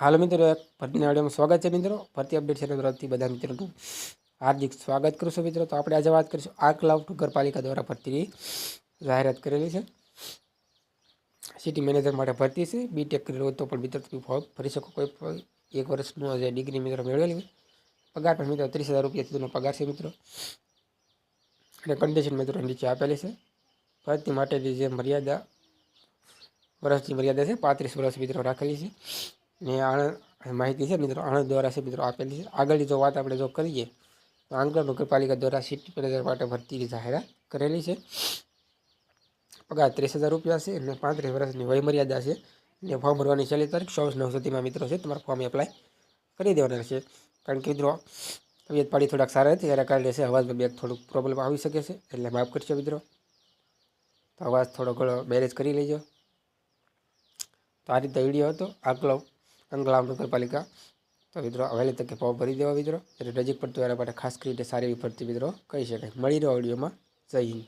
હાલો મિત્રો, એક ભરતીના સ્વાગત છે મિત્રો. ભરતી અપડેટ છે તરફથી બધા મિત્રોનું હાર્દિક સ્વાગત કરું છું મિત્રો. તો આપણે આજે વાત કરીશું આ ક્લાઉડ નગરપાલિકા દ્વારા ભરતીની જાહેરાત કરેલી છે. સિટી મેનેજર માટે ભરતી છે. બીટેક કરેલું હોય તો પણ મિત્રો તમે ફોર્મ ભરી શકો કોઈ એક વર્ષનું જે ડિગ્રી મિત્રો મેળવેલી પગાર પણ મિત્રો ત્રીસ હજાર રૂપિયા સુધીનો પગાર છે મિત્રો. અને કન્ડિશન મિત્રો નીચે આપેલી છે. ભરતી માટેની જે મર્યાદા, વર્ષની મર્યાદા છે, પાંત્રીસ વર્ષ મિત્રો રાખેલી છે. ને આણંદ માહિતી છે મિત્રો આણંદ દ્વારા છે મિત્રો આપેલી છે. આગળની જો વાત આપણે જો કરીએ, તો આંગળ નગરપાલિકા દ્વારા સિટી મેનેજર માટે ભરતીની જાહેરાત કરેલી છે. પગાર ત્રીસ હજાર રૂપિયા છે અને પાંત્રીસ વર્ષની વયમર્યાદા છે. ને ફોર્મ ભરવાની છેલ્લી તારીખ ચોવીસ નવ સુધીમાં મિત્રો છે. તમારે ફોર્મ એપ્લાય કરી દેવાના છે. કારણ કે મિત્રો, તબિયત પાડી થોડાક સારા હતી એના કારણે છે અવાજમાં બેગ થોડુંક પ્રોબ્લેમ આવી શકે છે. એટલે માફ કરશો મિત્રો. તો અવાજ થોડો ઘણો મેરેજ કરી લેજો. તો આ રીતે વીડિયો હતો. આગલો અંગલાવ નગરપાલિકા તો મિત્રો વહેલી તકે ફોર્મ ભરી દેવા મિત્રો. એટલે નજીક પડતું એના માટે ખાસ કરીને સારી એવી ભરતી મિત્રો કહી શકાય. મળી રહ્યો ઓડિયોમાં જય હિન્દ.